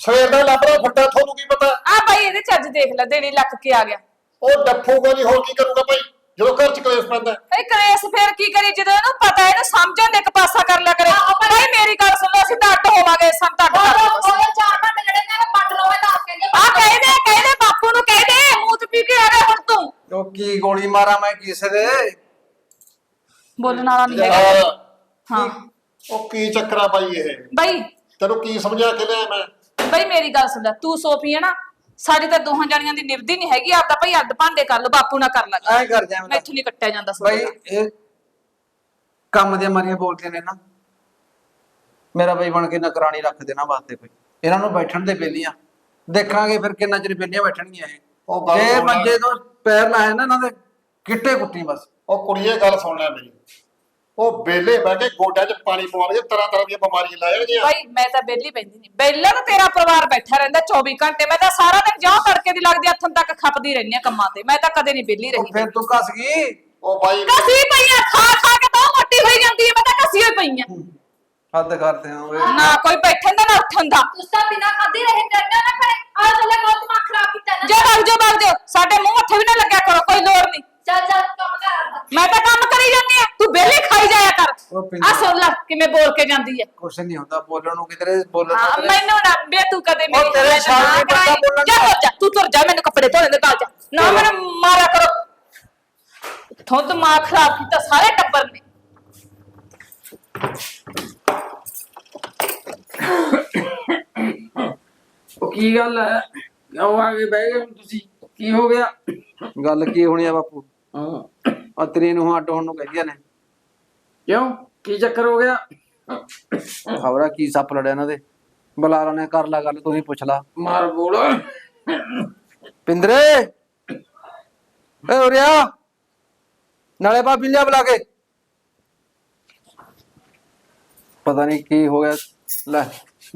ਸਵੇਰ ਦਾ ਲੱਭਦਾ ਫੱਟਾ ਤੁਹਾਨੂੰ ਕੀ ਪਤਾ? ਆ ਭਾਈ ਇਹਦੇ ਚੱਜ ਦੇਖ ਲੈ ਦੇੜੀ ਲੱਕ ਕੇ ਆ ਗਿਆ। ਉਹ ਡੱਫੂਗਾ ਨਹੀਂ ਹੋਰ ਕੀ ਕਰੂਗਾ ਭਾਈ? ਜਦੋਂ ਘਰ ਚ ਕਲੇਸ਼ ਪੈਂਦਾ। ਇਹ ਕਲੇਸ਼ ਫੇਰ ਕੀ ਕਰੀ ਜਦੋਂ ਇਹਨੂੰ ਪਤਾ ਇਹਨੂੰ ਸਮਝਣ ਦੇ ਇੱਕ ਪਾਸਾ ਕਰ ਲਿਆ ਕਰੇ। ਭਾਈ। ਮੇਰੀ ਗੱਲ ਸੁਣੋ ਅਸੀਂ ਤਾਂ ਅੱਡ ਹੋਵਾਂਗੇ ਸੰਤ ਅੱਡ ਕਰ ਦਿਓ ਬਸ। ਉਹ ਚਾਰ ਘੰਟੇ ਜਿਹੜੇ ਨੇ ਪੰਡ ਲੋ ਮੈਂ ਦੱਸ ਕਹਿੰਦੇ ਆ ਕਹਿੰਦੇ ਕਹਿੰਦੇ ਬਾਪੂ ਨੂੰ ਕਹਿੰਦੇ ਮੂੰਹ ਤੇ ਪੀ ਕੇ ਆ ਗਿਆ ਹੁਣ ਤੂੰ। ਉਹ ਕੀ ਗੋਲੀ ਮਾਰਾਂ ਮੈਂ ਕਿਸੇ ਦੇ? ਬੋਲਣ ਵਾਲਾ ਨਹੀਂ ਹੈਗਾ। ਯਾਰ, ਹਾਂ। ਉਹ ਕੀ ਚੱਕਰਾ ਭਾਈ ਇਹ? ਬਾਈ। ਤੈਨੂੰ ਕੀ ਸਮਝਾ ਕੇ ਲਿਆ ਮੈਂ? ਬਾਈ ਮੇਰੀ ਗੱਲ ਸੁਣ ਲੈ ਤੂੰ ਸੋਫੀ ਹੈ ਨਾ ਸਾਡੀ ਤਾਂ ਦੋਹਾਂ ਜਾਣੀਆਂ ਦੀ ਨਿਭਦੀ ਨਹੀਂ ਹੈਗੀ ਆਪਦਾ ਭਾਈ ਅੱਡ ਭਾਂਡੇ ਕਰ ਲਓ ਬਾਪੂ ਨਾਲ ਕਰ ਲਾਂਗੇ ਐ ਕਰ ਜਾ ਮੈਥੋਂ ਨਹੀਂ ਕੱਟਿਆ ਜਾਂਦਾ ਬਈ ਸੋਫਾ ਇਹ ਕੰਮ ਦੀਆਂ ਮਾਰੀਆਂ ਬੋਲਦੇ ਨੇ ਨਾ। ਮੇਰਾ ਬਈ ਬਣ ਕੇ ਨਕਰਾਣੀ ਰੱਖ ਦੇਣਾ ਵਾਸਤੇ ਕੋਈ ਇਹਨਾਂ ਨੂੰ ਬੈਠਣ ਦੇ ਬੇਲੀਆਂ ਦੇਖਾਂਗੇ ਫਿਰ ਕਿੰਨਾ ਚਿਰ ਬੇਲੀਆਂ ਬੈਠਣਗੀਆਂ ਇਹ। ਉਹ ਗੱਲ ਜੇ। ਮੰਜੇ ਤੋਂ ਪੈਰ ਲਾਏ ਨਾ ਇਹਨਾਂ ਦੇ ਕਿੱਟੇ ਕੁੱਟੀ ਬਸ। ਉਹ ਕੁੜੀਏ ਗੱਲ ਸੁਣ ਲੈ ਮੇਰੀ। ਉਹ ਬੇਲੇ ਬਹਿ ਕੇ ਗੋਡਿਆਂ 'ਚ ਪਾਣੀ ਪਵਾਉਣਗੇ ਤਰ੍ਹਾਂ ਤਰ੍ਹਾਂ ਦੀਆਂ ਬਿਮਾਰੀਆਂ ਲੈ ਜਾਣਗੀਆਂ ਭਾਈ ਮੈਂ ਤਾਂ ਬੇਲੀ ਪੈਂਦੀ ਨਹੀਂ ਬੇਲਾ ਤਾਂ ਤੇਰਾ ਪਰਿਵਾਰ ਬੈਠਾ ਰਹਿੰਦਾ 24 ਘੰਟੇ। ਮੈਂ ਤਾਂ ਸਾਰਾ ਦਿਨ ਜਿਉਂ ਤੜਕੇ ਦੀ ਲੱਗਦੀ ਹੱਥਾਂ ਤੱਕ ਖਪਦੀ ਰਹਿੰਦੀ ਆ ਕੰਮਾਂ ਤੇ। ਮੈਂ ਤਾਂ ਕਦੇ ਨਹੀਂ ਬੇਲੀ ਰਹੀ। ਫਿਰ ਤੂੰ ਕੱਸ ਗਈ? ਉਹ ਭਾਈ ਕਸੀ ਪਈਆਂ ਖਾ ਖਾ ਕੇ ਤਾਂ ਮੋਟੀ ਹੋਈ ਜਾਂਦੀ ਹੈ। ਮੈਂ ਤਾਂ ਕਸੀ ਹੋਈ ਪਈ ਆ। ਹੱਦ ਕਰਦੇ ਹਾਂ ਓਏ। ਨਾ ਕੋਈ ਬੈਠਣ ਦਾ ਨਾ ਉੱਠਣ ਦਾ। ਉਸ ਤਾਂ ਬਿਨਾ ਖਾਦੀ ਰਹੇ ਕਰਨਾ ਨਾ ਕਰੇ ਆ ਚੱਲੇ ਬਹੁਤ ਦਿਮਾਗ ਖਰਾਬ ਕੀਤਾ ਨਾ। ਜੇ ਵਗ ਜਾਓ ਵਗ ਜਾਓ ਸਾਡੇ ਮੂੰਹ ਮੱਥੇ ਵੀ ਨਾ ਲੱਗਿਆ ਕਰੋ ਕੋਈ ਲੋੜ ਨਹੀਂ ਚੱਲ ਚੱਲ ਕੰਮ ਕਰ। ਆਪਦਾ। ਮੈਂ ਤਾਂ ਕੰਮ ਕਰੀ ਜਾਂਦੀ ਆ ਤੂੰ ਬੇਲੀ ਖਾਈ ਜਾਇਆ ਕਰ। ਪਿੰਡ- ਆ ਸੁਣ ਲੈ ਕਿਵੇਂ ਬੋਲ ਕੇ ਜਾਂਦੀ ਹੈ। ਕੁਛ ਨਹੀਂ ਹੁੰਦਾ ਬੋਲਣ ਨੂੰ ਕਿਧਰੇ ਬੋਲਣ ਹਾਂ ਨੂੰ ਮੈਨੂੰ ਨਾ ਬੇ ਤੂੰ ਕਦੇ ਉਹ ਤੇਰੇ ਨਾਲ ਸਾਹਮਣੇ ਨਾ ਕਰਾਈ। ਬੋਲਣ ਜਾ ਤੁਰ ਜਾ ਤੂੰ ਤੁਰ ਜਾ ਮੈਨੂੰ ਕੱਪੜੇ ਧੋਣੇ ਦੇ ਕਾਲ ਜਾ। ਨਾ। ਮੈਨੂੰ ਮਾਰਿਆ ਕਰੋ। ਥੋਂ ਦਿਮਾਗ ਖਰਾਬ ਕੀਤਾ ਸਾਰੇ ਟੱਬਰ ਨੇ। ਉਹ ਕੀ ਗੱਲ ਹੈ? ਕਿਉਂ ਆ ਕੇ ਬਹਿ ਗਏ ਹੁਣ ਤੁਸੀਂ। ਕੀ ਹੋ ਗਿਆ? ਗੱਲ ਕੀ ਹੋਣੀ ਆ ਬਾਪੂ? ਹਾਂ। ਆ ਤੇਰੀ ਨੂੰ ਅੱਡ ਹੋਣ ਨੂੰ ਕਹਿੰਦੀਆਂ ਨੇ। ਕਿਉਂ? ਕੀ ਚੱਕਰ ਹੋ ਗਿਆ? ਖਬਰਾ ਕੀ ਸੱਪ ਲੜਿਆ ਇਹਨਾਂ ਦੇ? ਬੁਲਾਰਾ ਨੇ ਕਰ ਲਾ ਗੱਲ ਤੂੰ ਹੀ ਪੁੱਛ ਲਾ। ਮਾਰ ਬੋਲ। ਪਿੰਦਰੇ! ਏ ਉਰਿਆ! ਨਾਲੇ ਭਾਬੀ ਲਿਆ ਬੁਲਾ ਕੇ। ਪਤਾ ਨਹੀਂ ਕੀ ਹੋ ਗਿਆ। ਲੈ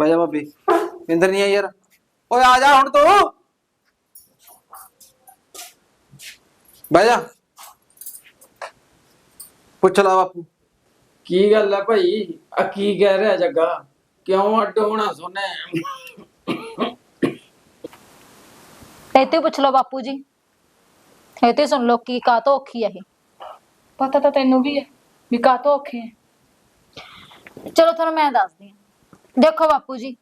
ਬਹਿ ਜਾ ਭਾਬੀ। ਪਿੰਦਰ ਨਹੀਂ ਆ ਯਾਰ। ਓਏ ਆ ਜਾ ਹੁਣ ਤੂੰ। ਬਹਿ ਜਾ। ਪੁੱਛ ਲਾ ਬਾਪੂ। ਕੀ ਗੱਲ ਹੈ ਭਾਈ? ਆ ਕੀ ਕਹਿ ਰਿਹਾ ਜੱਗਾ? ਕਿਉਂ ਅੱਡ ਹੋਣਾ ਸੋਨੇ? ਇਹ ਤੇ ਪੁੱਛ ਲਓ ਬਾਪੂ ਜੀ। ਇਹ ਤੇ ਸੁਣ ਲਓ ਕੀ ਕਾ ਤੋਂ ਔਖੀ ਹੈ ਇਹ। ਪਤਾ ਤਾਂ ਤੈਨੂੰ ਵੀ ਹੈ ਵੀ ਕਾਹਤੋਂ ਔਖੇ ਹੈ ਚਲੋ ਤੁਹਾਨੂੰ ਮੈਂ ਦੱਸਦੀ ਹਾਂ। ਦੇਖੋ ਬਾਪੂ ਜੀ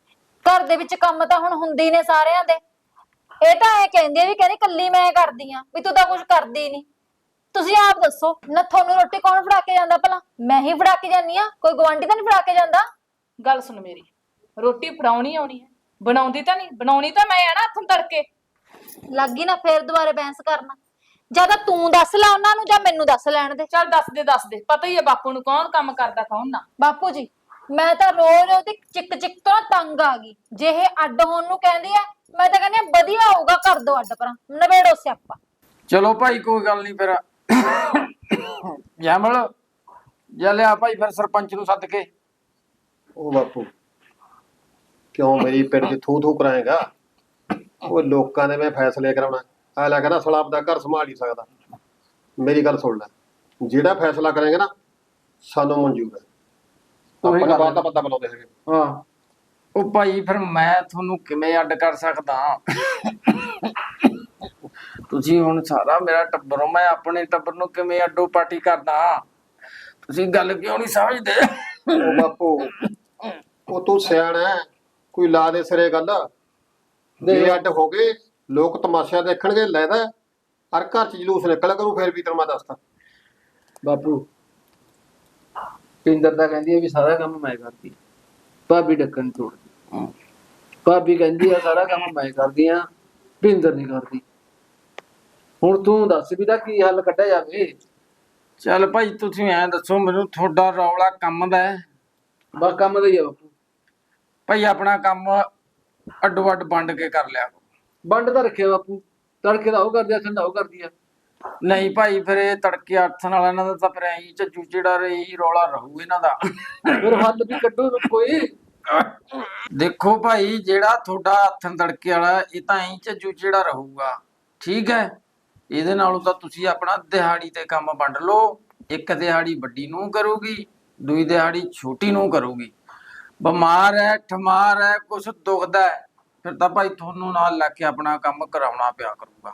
ਘਰ ਦੇ ਵਿੱਚ ਕੰਮ ਤਾਂ ਹੁਣ ਹੁੰਦੇ ਨੇ ਸਾਰਿਆਂ ਦੇ। ਇਹ ਤਾਂ ਐ ਕਹਿੰਦੀ ਆ ਵੀ ਕਹਿੰਦੀ ਕੱਲੀ ਮੈਂ ਕਰਦੀ ਆ ਵੀ ਤੂੰ ਤਾਂ ਕੁਝ ਕਰਦੀ ਨਹੀਂ ਤੁਸੀਂ ਆਪ ਦੱਸੋ ਨਾ ਤੁਹਾਨੂੰ ਰੋਟੀ ਕੌਣ ਫੜਾ ਕੇ ਜਾਂਦਾ ਭਲਾ? ਮੈਂ ਹੀ ਫੜਾ ਕੇ ਜਾਂਦੀ ਆ ਕੋਈ ਗਵਾਂਢੀ ਤਾਂ ਨਹੀਂ ਫੜਾ ਕੇ ਜਾਂਦਾ? ਗੱਲ ਸੁਣ ਮੇਰੀ ਰੋਟੀ ਫੜਾਉਣੀ ਆਉਣੀ ਹੈ ਬਣਾਉਂਦੀ ਤਾਂ ਨਹੀਂ ਬਣਾਉਣੀ ਤਾਂ ਮੈਂ ਆ ਨਾ ਹੱਥੋਂ ਤੜਕੇ। ਲੱਗੀ ਨਾ ਫੇਰ ਦੁਬਾਰੇ ਬੈਂਸ ਕਰਨਾ। ਜਾਂ ਤਾਂ ਤੂੰ ਦੱਸ ਲੈ ਉਹਨਾਂ ਨੂੰ ਜਾਂ ਮੈਨੂੰ ਦੱਸ ਲੈਣ ਦੇ। ਚੱਲ ਦੱਸ ਦੇ ਦੱਸ ਦੇ ਪਤਾ ਹੀ ਹੈ ਬਾਪੂ ਨੂੰ ਕੌਣ ਕੰਮ ਕਰਦਾ ਕੌਣ ਨਾ। ਬਾਪੂ ਜੀ ਮੈਂ ਤਾਂ ਰੋਜ਼ ਉਹਦੀ ਚਿੱਕ ਚਿੱਕ ਤੋਂ ਤੰਗ ਆ ਗਈ। ਜੇ ਇਹ ਅੱਡ ਹੋਣ ਨੂੰ ਕਹਿੰਦੀ ਆ ਮੈਂ ਤਾਂ ਕਹਿੰਦੀ ਆ ਵਧੀਆ ਹੋਊਗਾ ਕਰ ਦੋ ਅੱਡ ਪਰਾਂ। ਨਵੇੜੋ ਸਿਆਪਾ। ਚਲੋ ਭਾਈ ਕੋਈ ਗੱਲ ਨਹੀਂ ਫਿਰ। ਜਮਲ ਜਾ ਲਿਆ ਭਾਈ ਫਿਰ ਸਰਪੰਚ ਨੂੰ ਸੱਦ ਕੇ। ਉਹ ਬਾਪੂ ਕਿਉਂ ਮੇਰੀ ਪਿੰਡ 'ਚ ਥੂ ਥੂ ਕਰਾਏਗਾ? ਉਹ ਲੋਕਾਂ ਦੇ ਮੈਂ ਫੈਸਲੇ ਕਰਾਉਣਾ। ਆ ਲੈ ਕਹਿੰਦਾ ਸਲਾਬ ਦਾ ਘਰ ਸੰਭਾਲ ਨਹੀਂ ਸਕਦਾ। ਮੇਰੀ ਗੱਲ ਸੁਣ ਲੈ ਜਿਹੜਾ ਫੈਸਲਾ ਕਰੇਗਾ ਨਾ ਸਾਨੂੰ ਮਨਜ਼ੂਰ ਹੈ। ਉਹੀ ਗੱਲ ਬਾਤ ਦਾ ਪਤਾ ਬੁਲਾਉਂਦੇ ਹੈਗੇ। ਹਾਂ। ਉਹ ਭਾਈ ਫਿਰ ਮੈਂ ਤੁਹਾਨੂੰ ਕਿਵੇਂ ਅੱਡ ਕਰ ਸਕਦਾ? ਤੁਸੀਂ ਹੁਣ ਸਾਰਾ ਮੇਰਾ ਟੱਬਰ ਹੋ ਮੈਂ ਆਪਣੇ ਟੱਬਰ ਨੂੰ ਕਿਵੇਂ ਅੱਡੋ ਪਾਰਟੀ ਕਰਦਾ? ਤੁਸੀਂ ਗੱਲ ਕਿਉਂ ਨਹੀਂ ਸਮਝਦੇ? ਉਹ ਬਾਪੂ ਉਹ ਤੂੰ ਸਿਆਣਾ ਹੈ, ਕੋਈ ਲਾ ਦੇ ਸਿਰੇ ਗੱਲ। ਜੇ ਅੱਡ ਹੋ ਗਏ ਲੋਕ ਤਮਾਸ਼ਾ ਦੇਖਣਗੇ ਲੈਦਾ ਹਰ ਘਰ ਚ ਜਲੂਸ ਨਿਕਲ ਕਰੂ ਫਿਰ ਵੀ ਤੈਨੂੰ ਮੈਂ ਦੱਸਦਾ। ਬਾਪੂ ਪਿੰਦਰ ਦਾ ਕਹਿੰਦੀ ਹੈ ਵੀ ਸਾਰਾ ਕੰਮ ਮੈਂ ਕਰਦੀ ਭਾਬੀ ਡੱਕਣ ਤੋੜਦੀ। ਭਾਬੀ ਕਹਿੰਦੀ ਆ ਸਾਰਾ ਕੰਮ ਮੈਂ ਕਰਦੀ ਆ ਪਿੰਦਰ ਨਹੀਂ ਕਰਦੀ। ਹੁਣ ਤੂੰ ਦੱਸ ਵੀ ਦਾ ਕੀ ਹੱਲ ਕੱਢਿਆ ਜਾਵੇ? ਚੱਲ ਭਾਈ ਤੁਸੀਂ ਐਂ ਦੱਸੋ ਮੈਨੂੰ ਤੁਹਾਡਾ ਰੌਲਾ ਕੰਮ ਦਾ ਹੈ। ਬਸ ਕੰਮ ਦਾ ਹੀ ਆ ਬਾਪੂ। ਭਾਈ ਆਪਣਾ ਕੰਮ ਅੱਡੋ ਅੱਡ ਵੰਡ ਕੇ ਕਰ ਲਿਆ। ਵੰਡ ਤਾਂ ਰੱਖਿਆ ਬਾਪੂ। ਤੜਕੇ ਦਾ ਉਹ ਕਰਦੀ ਆ ਠੰਡਾ ਉਹ ਕਰਦੀ ਆ। ਨਹੀਂ ਭਾਈ ਫਿਰ ਇਹ ਤੜਕੇ ਅੱਠ ਨਾਲ ਇਹਨਾਂ ਦਾ ਤਾਂ ਫਿਰ ਐਂ ਝੱਜੂ ਚਿੜਾ ਰਹੀ ਰੌਲਾ ਰਹੂ ਇਹਨਾਂ ਦਾ। ਫਿਰ ਹੱਲ ਵੀ ਕੱਢੋ ਕੋਈ ਦੇਖੋ ਭਾਈ ਜਿਹੜਾ ਤੁਹਾਡਾ ਹੱਥਨ ਤੜਕੇ ਵਾਲਾ ਇਹ ਤਾਂ ਐਂ ਝੱਜੂ ਚਿੜਾ ਰਹੂਗਾ। ਠੀਕ ਹੈ? ਇਹਦੇ ਨਾਲੋਂ ਤਾਂ ਤੁਸੀਂ ਆਪਣਾ ਦਿਹਾੜੀ ਤੇ ਕੰਮ ਵੰਡ ਲਓ। ਇੱਕ ਦਿਹਾੜੀ ਵੱਡੀ ਨੂੰ ਕਰੂਗੀ ਦੂਈ ਦਿਹਾੜੀ ਛੋਟੀ ਨੂੰ ਕਰੂਗੀ। ਬਿਮਾਰ ਹੈ ਠਮਾਰ ਹੈ ਕੁਛ ਦੁਖਦਾ ਹੈ ਫਿਰ ਤਾਂ ਭਾਈ ਤੁਹਾਨੂੰ ਨਾਲ ਲੱਗ ਕੇ ਆਪਣਾ ਕੰਮ ਕਰਾਉਣਾ ਪਿਆ ਕਰੂਗਾ।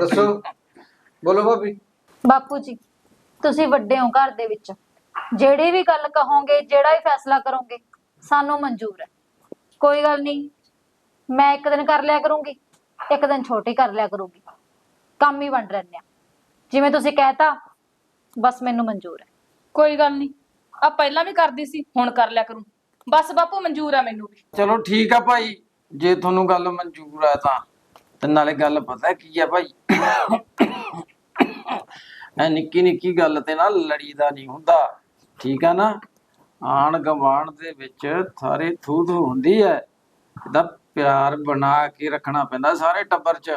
ਦੱਸੋ। ਬੋਲੋ ਭਾਬੀ। ਬਾਪੂ ਜੀ ਤੁਸੀਂ ਵੱਡੇ ਹੋ ਘਰ ਦੇ ਵਿੱਚ। ਜਿਹੜੀ ਵੀ ਗੱਲ ਕਹੋਗੇ ਜਿਹੜਾ ਵੀ ਫੈਸਲਾ ਕਰੋਗੇ ਸਾਨੂੰ ਮਨਜ਼ੂਰ ਹੈ। ਕੋਈ ਗੱਲ ਨਹੀਂ ਮੈਂ ਇੱਕ ਦਿਨ ਕਰ ਲਿਆ ਕਰੂੰਗੀ। ਇੱਕ ਦਿਨ ਛੋਟੀ ਕਰ ਲਿਆ ਕਰੂੰਗੀ। ਕੰਮ ਹੀ ਵੰਡ ਲੈਂਦੇ ਆ। ਜਿਵੇਂ ਤੁਸੀਂ ਕਹਿਤਾ ਬਸ ਮੈਨੂੰ ਮਨਜ਼ੂਰ ਹੈ। ਕੋਈ ਗੱਲ ਨਹੀਂ। ਆ ਪਹਿਲਾਂ ਵੀ ਕਰਦੀ ਸੀ ਹੁਣ ਕਰ ਲਿਆ ਕਰੂੰ। ਬਸ ਬਾਪੂ ਮਨਜ਼ੂਰ ਆ ਮੈਨੂੰ ਵੀ। ਚਲੋ ਠੀਕ ਆ ਭਾਈ। ਜੇ ਤੁਹਾਨੂੰ ਗੱਲ ਮਨਜ਼ੂਰ ਆ ਤਾਂ। ਤੇ ਨਾਲੇ ਗੱਲ ਪਤਾ ਕੀ ਆ ਭਾਈ? ਐ ਨਿੱਕੀ ਨਿੱਕੀ ਗੱਲ ਤੇ ਨਾ ਲੜੀਦਾ ਨਹੀਂ ਹੁੰਦਾ। ਠੀਕ ਆ ਨਾ? ਆਣ ਗਵਾਣ ਦੇ ਵਿੱਚ ਸਾਰੇ ਥੂ ਥੂ ਹੁੰਦੀ ਐ ਇਹਦਾ ਪਿਆਰ ਬਣਾ ਕੇ ਰੱਖਣਾ ਪੈਂਦਾ ਸਾਰੇ ਟੱਬਰ 'ਚ।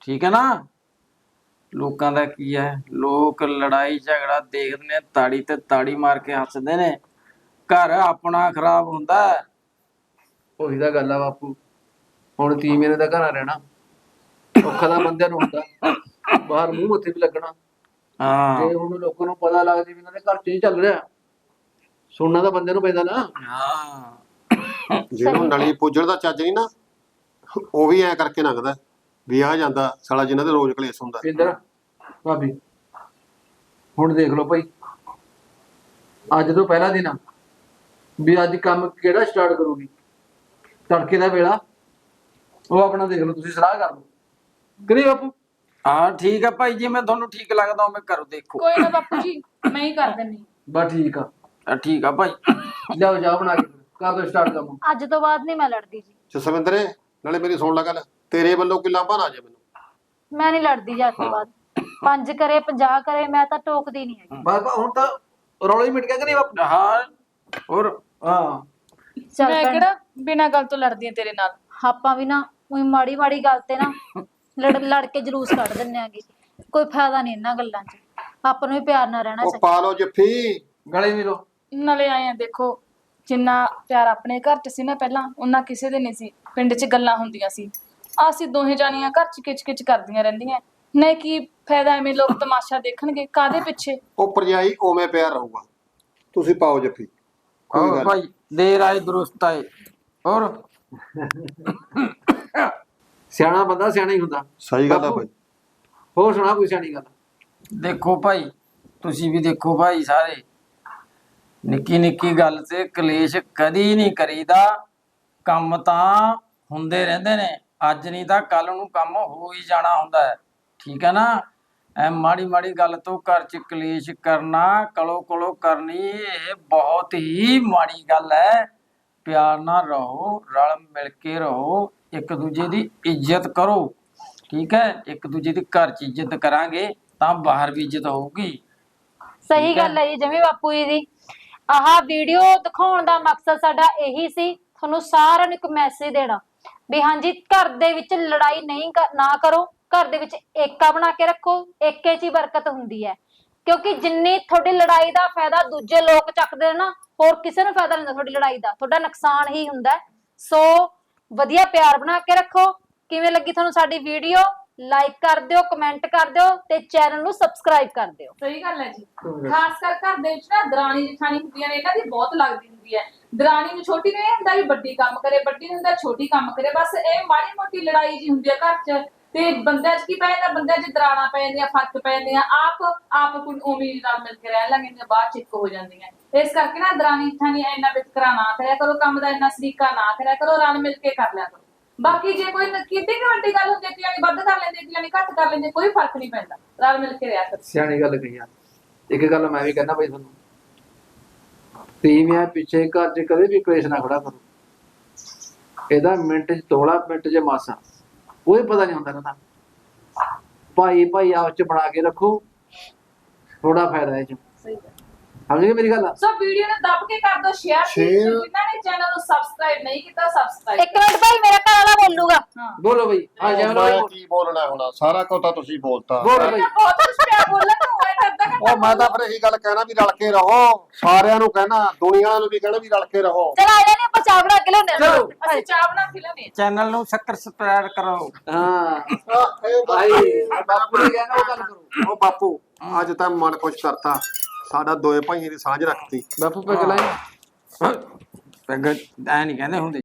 ਠੀਕ ਹੈ ਨਾ? ਲੋਕਾਂ ਦਾ ਕੀ ਹੈ? ਲੋਕ ਲੜਾਈ ਝਗੜਾ ਦੇਖਦੇ ਨੇ ਤਾੜੀ ਤੇ ਤਾੜੀ ਮਾਰ ਕੇ ਹੱਸਦੇ ਨੇ। ਘਰ ਆਪਣਾ ਖਰਾਬ ਹੁੰਦਾ ਹੈ। ਉਹੀ ਤਾਂ ਗੱਲ ਆ ਬਾਪੂ। ਹੁਣ ਤੀ ਮੇਰੇ ਦਾ ਘਰ ਰਹਿਣਾ। ਔਖਾ ਤਾਂ ਬੰਦਿਆਂ ਨੂੰ ਹੁੰਦਾ। ਬਾਹਰ ਮੂੰਹ ਮੱਥੇ ਵੀ ਲੱਗਣਾ। ਜੇ ਹੁਣ ਲੋਕਾਂ ਨੂੰ ਪਤਾ ਲੱਗ ਜੇ ਵੀ ਇਹਨਾਂ ਦੇ ਘਰ ਚ ਹੀ ਚੱਲ ਰਿਹਾ। ਸੁਣਨਾ ਤਾਂ ਬੰਦੇ ਨੂੰ ਪੈਂਦਾ ਨਾ। ਹਾਂ। ਜਿਹਨੂੰ ਨਲੀ ਪੁੱਜਣ ਦਾ ਚੱਜ ਨਹੀਂ ਨਾ ਉਹ ਵੀ ਐ ਕਰਕੇ ਲੰਘਦਾ ਵੀ ਆ ਜਾਂਦਾ ਸਾਲਾ ਜਿਨ੍ਹਾਂ ਦੇ ਰੋਜ਼ ਕਲੇਸ਼ ਹੁੰਦਾ ਪਿੰਦਰ ਭਾਬੀ ਹੁਣ ਦੇਖ ਲਓ ਭਾਈ ਅੱਜ ਤੋਂ ਪਹਿਲਾ ਦਿਨ ਆ ਵੀ ਅੱਜ ਕੰਮ ਕਿਹੜਾ ਸਟਾਰਟ ਕਰੂਗੀ? ਤੜਕੇ ਦਾ ਵੇਲਾ ਉਹ ਆਪਣਾ ਦੇਖ ਲਓ ਤੁਸੀਂ ਸਲਾਹ ਕਰ ਲਓ। ਕਰੀ ਬਾਪੂ? ਹਾਂ ਠੀਕ ਆ ਭਾਈ ਜੀ ਮੈਂ ਤੁਹਾਨੂੰ ਠੀਕ ਲੱਗਦਾ ਉਵੇਂ ਕਰੋ ਦੇਖੋ। ਕੋਈ ਨਾ ਬਾਪੂ ਜੀ ਮੈਂ ਹੀ ਕਰ ਦਿੰਨੀ ਬਸ ਠੀਕ ਆ। ਆ ਠੀਕ ਆ ਭਾਈ। ਲਿਆਓ ਜਾ ਬਣਾ ਕੇ। ਕਰ ਦੋ ਸਟਾਰਟ ਕੰਮ ਅੱਜ ਤੋਂ ਬਾਅਦ ਨਹੀਂ ਮੈਂ ਲੜਦੀ ਜੀ। ਜਸਵਿੰਦਰੇ ਨਾਲੇ ਮੇਰੀ ਸੁਣ ਲੈ ਗੱਲ। ਤੇਰੇ ਵੱਲੋਂ ਕਿੱਲਾ ਬਣਾ ਜਾ ਮੈਨੂੰ। ਮੈਂ ਨਹੀਂ ਲੜਦੀ ਜੀ ਅੱਜ ਤੋਂ ਬਾਅਦ। ਪੰਜ ਕਰੇ 50 ਕਰੇ ਮੈਂ ਤਾਂ ਟੋਕਦੀ ਨਹੀਂ ਹੈਗੀ। ਬਸ ਹੁਣ ਤਾਂ ਰੌਲਾ ਹੀ ਮਿਟ ਗਿਆ ਕਿ ਨਹੀਂ ਬਾਪੂ? ਹਾਂ। ਹੋਰ ਹਾਂ। ਚੱਲ ਮੈਂ ਭੈਣ, ਕਿਹੜਾ ਬਿਨਾਂ ਗੱਲ ਤੋਂ ਲੜਦੀ ਆ ਤੇਰੇ ਨਾਲ? ਆਪਾਂ ਵੀ ਨਾ ਉਹੀ ਮਾੜੀ ਮਾੜੀ ਗੱਲ ਤੇ ਨਾ ਲੜ ਲੜ ਕੇ ਜਲੂਸ ਕੱਢ ਦਿੰਨੇ ਆਗੇ ਕੋਈ ਫਾਇਦਾ ਨਹੀਂ ਇਹਨਾਂ ਗੱਲਾਂ 'ਚ। ਆਪਾਂ ਨੂੰ ਵੀ ਪਿਆਰ ਨਾਲ ਰਹਿਣਾ ਉਹ ਚਾਹੀਦਾ। ਪਾ ਲਓ ਜੱਫੀ। ਗਲੇ ਮਿਲੋ। ਨਾਲੇ ਆਏ ਆ ਦੇਖੋ ਜਿੰਨਾ ਪਿਆਰ ਆਪਣੇ ਘਰ 'ਚ ਸੀ ਨਾ ਪਹਿਲਾਂ ਉਹਨਾਂ ਕਿਸੇ ਦੇ ਨਹੀਂ ਸੀ। ਪਿੰਡ 'ਚ ਗੱਲਾਂ ਹੁੰਦੀਆਂ ਸੀ। ਅਸੀਂ ਦੋਹੇ ਜਾਣੀਆਂ ਘਰ 'ਚ ਕਿਚ-ਕਿਚ ਕਰਦੀਆਂ ਰਹਿੰਦੀਆਂ। ਨਹੀਂ ਕੀ ਫਾਇਦਾ ਐਵੇਂ ਲੋਕ ਤਮਾਸ਼ਾ ਦੇਖਣਗੇ ਕਾਦੇ ਪਿੱਛੇ? ਉਹ ਪਰਜਾਈ ਉਵੇਂ ਪਿਆਰ ਰਹੂਗਾ। ਤੁਸੀਂ ਪਾਓ ਜੱਫੀ। ਕੋਈ ਗੱਲ ਨੀ। ਭਾਈ ਦੇਰ ਆਏ ਦਰੁਸਤ ਆਏ। ਹੋਰ? ਸਿਆਣਾ ਬੰਦਾ ਸਿਆਣਾ ਹੀ ਹੁੰਦਾ। ਸਹੀ ਗੱਲ ਆ ਬਾਪੂ। ਭਾਈ। ਹੋਰ ਸੁਣਾ ਕੋਈ ਸਿਆਣੀ ਗੱਲ? ਦੇਖੋ ਭਾਈ ਤੁਸੀਂ ਵੀ ਦੇਖੋ ਭਾਈ ਸਾਰੇ। ਨਿੱਕੀ ਨਿੱਕੀ ਗੱਲ ਤੇ ਕਲੇਸ਼ ਕਦੀ ਨਹੀਂ ਕਰੀਦਾ। ਕੰਮ ਤਾਂ ਹੁੰਦੇ ਰਹਿੰਦੇ ਨੇ। ਅੱਜ ਨਹੀਂ ਤਾਂ ਕੱਲ ਨੂੰ ਕੰਮ ਹੋ ਹੀ ਜਾਣਾ ਹੁੰਦਾ ਹੈ। ਠੀਕ ਹੈ ਨਾ? ਐ ਮਾੜੀ ਮਾੜੀ ਗੱਲ ਤੋਂ ਘਰ 'ਚ ਕਲੇਸ਼ ਕਰਨਾ ਕਲੋ ਕਲੋ ਕਰਨੀ ਇਹ ਬਹੁਤ ਹੀ ਮਾੜੀ ਗੱਲ ਹੈ। ਪਿਆਰ ਨਾਲ ਰਹੋ ਰਲ ਮਿਲ ਕੇ ਰਹੋ ਇੱਕ ਦੂਜੇ ਦੀ ਇੱਜ਼ਤ ਕਰੋ। ਠੀਕ ਹੈ? ਇੱਕ ਦੂਜੇ ਦੀ ਘਰ 'ਚ ਇੱਜ਼ਤ ਕਰਾਂਗੇ ਤਾਂ ਬਾਹਰ ਵੀ ਇੱਜ਼ਤ ਹੋਊਗੀ। ਸਹੀ। ਗੱਲ ਹੈ ਜੀ ਜਿਵੇਂ ਬਾਪੂ ਜੀ ਦੀ। ਆਹ ਵੀਡੀਓ ਦਿਖਾਉਣ ਦਾ ਮਕਸਦ ਸਾਡਾ ਇਹੀ ਸੀ, ਤੁਹਾਨੂੰ ਸਾਰਿਆਂ ਨੂੰ ਇੱਕ ਮੈਸੇਜ ਦੇਣਾ ਵੀ ਹਾਂਜੀ, ਘਰ ਦੇ ਵਿੱਚ ਲੜਾਈ ਨਹੀਂ ਨਾ ਕਰੋ, ਘਰ ਦੇ ਵਿੱਚ ਏਕਾ ਬਣਾ ਕੇ ਰੱਖੋ, ਏਕੇ 'ਚ ਹੀ ਬਰਕਤ ਹੁੰਦੀ ਹੈ। ਕਿਉਂਕਿ ਜਿੰਨੀ ਤੁਹਾਡੀ ਲੜਾਈ ਦਾ ਫਾਇਦਾ ਦੂਜੇ ਲੋਕ ਚੱਕਦੇ ਨੇ ਨਾ, ਹੋਰ ਕਿਸੇ ਨੂੰ ਫਾਇਦਾ ਨਹੀਂ ਹੁੰਦਾ ਤੁਹਾਡੀ ਲੜਾਈ ਦਾ। ਤੁਹਾਡਾ ਨੁਕਸਾਨ ਹੀ ਹੁੰਦਾ ਸੋ, ਵਧੀਆ ਪਿਆਰ ਬਣਾ ਕੇ ਰੱਖੋ। ਕਿਵੇਂ ਲੱਗੀ ਤੁਹਾਨੂੰ ਸਾਡੀ ਵੀਡੀਓ ਲਾਈਕ ਕਰ ਦਿਓ ਕਮੈਂਟ ਕਰ ਦਿਓ ਤੇ ਚੈਨਲ ਨੂੰ ਸਬਸਕ੍ਰਾਈਬ ਕਰ ਦਿਓ। ਸਹੀ ਗੱਲ ਹੈ ਜੀ। ਖਾਸ ਕਰ ਘਰ ਦੇ ਵਿੱਚ ਨਾ ਦਰਾਣੀ ਜਠਾਣੀ ਹੁੰਦੀਆਂ ਨੇ ਇਹਨਾਂ ਦੀ ਬਹੁਤ ਲੱਗਦੀ ਹੁੰਦੀ ਹੈ। ਦਰਾਣੀ ਨੂੰ ਛੋਟੀ ਨੂੰ ਹੁੰਦਾ ਵੀ ਵੱਡੀ ਕੰਮ ਕਰੇ ਵੱਡੀ ਨੂੰ ਹੁੰਦਾ ਛੋਟੀ ਕੰਮ ਕਰੇ। ਬਸ ਇਹ ਮਾੜੀ ਮੋਟੀ ਲੜਾਈ ਜੀ ਹੁੰਦੀ ਹੈ ਘਰ 'ਚ ਤੇ ਬੰਦਿਆਂ 'ਚ ਕੀ ਪੈ ਜਾਂਦਾ? ਬੰਦਿਆਂ 'ਚ ਦਰਾਣਾ ਪੈ ਜਾਂਦੀਆਂ ਫ਼ਰਕ ਪੈ ਜਾਂਦੀਆਂ। ਆਪ ਆਪ ਕੋਈ ਉਮੀਦ ਨਾਲ ਮਿਲ ਕੇ ਰਹਿਣ ਲੱਗੇ ਨੇ ਬਾਅਦ 'ਚ ਇੱਕ ਹੋ ਜਾਂਦੀਆਂ। ਇਸ ਕਰਕੇ ਨਾ ਦਰਾਣੀ ਜਠਾਣੀ ਇੰਨਾ ਵਿਤਕਰਾ ਨਾ ਕਰਿਆ ਕਰੋ ਕੰਮ ਦਾ ਇੰਨਾ ਸਰੀਕਾ ਨਾ ਕਰਿਆ ਕਰੋ ਰਲ ਮਿਲ ਕੇ ਕਰ ਲਿਆ ਕਰੋ। ਬਾਕੀ ਜੇ ਕੋਈ ਕਿਤੇ ਕਿ ਵੱਡੀ ਗੱਲ ਹੁੰਦੀ ਕਿ ਯਾਨੀ ਵੱਧ ਕਰ ਲੈਂਦੇ ਕਿ ਯਾਨੀ ਘੱਟ ਕਰ ਲੈਂਦੇ, ਕੋਈ ਫ਼ਰਕ ਨਹੀਂ ਪੈਂਦਾ। ਰਲ ਮਿਲ ਕੇ ਰਿਹਾ ਕਰੋ। ਸਿਆਣੀ ਗੱਲ ਕਹੀ ਆ। ਇੱਕ ਗੱਲ ਮੈਂ ਵੀ ਕਹਿਣਾ ਬਈ ਤੁਹਾਨੂੰ, ਤੀਵੀਆਂ ਪਿੱਛੇ ਘਰ 'ਚ ਕਦੇ ਵੀ ਕਲੇਸ਼ ਨਾ ਖੜਾ ਕਰੋ। ਇਹਦਾ ਮਿੰਟ 'ਚ, ਤੋਲਾ ਮਿੰਟ 'ਚ ਮਾਸਾ, ਕੋਈ ਪਤਾ ਨਹੀਂ ਹੁੰਦਾ ਨਾ ਭਾਈ ਭਾਈ ਆਪਸ 'ਚ ਬਣਾ ਕੇ ਰੱਖੋ ਥੋੜਾ ਫਾਇਦਾ ਹੈ ਇਹ 'ਚ। ਸਮਝ ਗਏ ਮੇਰੀ ਗੱਲ? ਸੋ ਵੀਡੀਓ ਨੂੰ ਦੱਬ ਕੇ ਕਰ ਦਿਓ ਸ਼ੇਅਰ Share। ਜਿਨ੍ਹਾਂ ਨੇ ਚੈਨਲ ਨੂੰ ਸਬਸਕ੍ਰਾਈਬ ਨਹੀਂ ਕੀਤਾ ਸਬਸਕ੍ਰਾਈਬ ਇੱਕ ਮਿੰਟ ਭਾਈ ਮੇਰਾ ਘਰ ਵਾਲਾ ਬੋਲੂਗਾ। ਹਾਂ। ਬੋਲੋ ਬਈ ਹਾਂ ਉਹ ਜਮਨ ਮੈਂ ਬੋਲੋ। ਕੀ ਬੋਲਣਾ ਹੁਣ? ਸਾਰਾ ਕੁਝ ਤਾਂ ਤੁਸੀਂ ਬੋਲਤਾ। ਬੋਲੋ ਬਈ। ਬਹੁਤ ਹੁਸ਼ਿਆਰ ਬੋਲਣ ਨੂੰ ਹੋਇਆ ਤਾਂ ਅੱਧਾ ਘੰਟਾ ਉਹ ਮੈਂ ਤਾਂ ਫਿਰ ਇਹੀ ਗੱਲ ਕਹਿਣਾ ਵੀ ਰਲ ਕੇ ਰਹੋ। ਸਾਰਿਆਂ ਨੂੰ ਕਹਿਣਾ ਦੁਨੀਆ ਨੂੰ ਵੀ ਕਹਿਣਾ ਵੀ ਰਲ ਕੇ ਰਹੋ। ਚਲ ਆ ਜਾਨੇ ਆਪਾਂ ਚਾਹ ਬਣਾ ਕੇ ਲਿਆਉਂਦੇ ਚਲੋ। ਅਸੀਂ ਚਾਹ ਬਣਾ ਕੇ ਲਿਆਉਂਦੇ ਹਾਂ। ਚੈਨਲ ਨੂੰ ਸਬਸਕ੍ਰਾਈਬ ਕਰੋ। ਹਾਂ। ਭਾਈ ਭਾਈ ਬਾਪੂ। ਨੇ ਕਹਿਣਾ ਉਹ ਗੱਲ ਕਰੋ। ਉਹ ਬਾਪੂ ਅੱਜ ਤਾਂ ਮਨ ਖੁਸ਼ ਕਰਤਾ। ਸਾਡਾ ਦੋਏ ਭਾਈਆਂ ਦੀ ਸਾਂਝ ਰੱਖਤੀ। ਬਾਪੂ ਪੈ ਗਲਾਈ ਪੈਗ ਐ ਨਹੀਂ ਕਹਿੰਦੇ ਹੁੰਦੇ।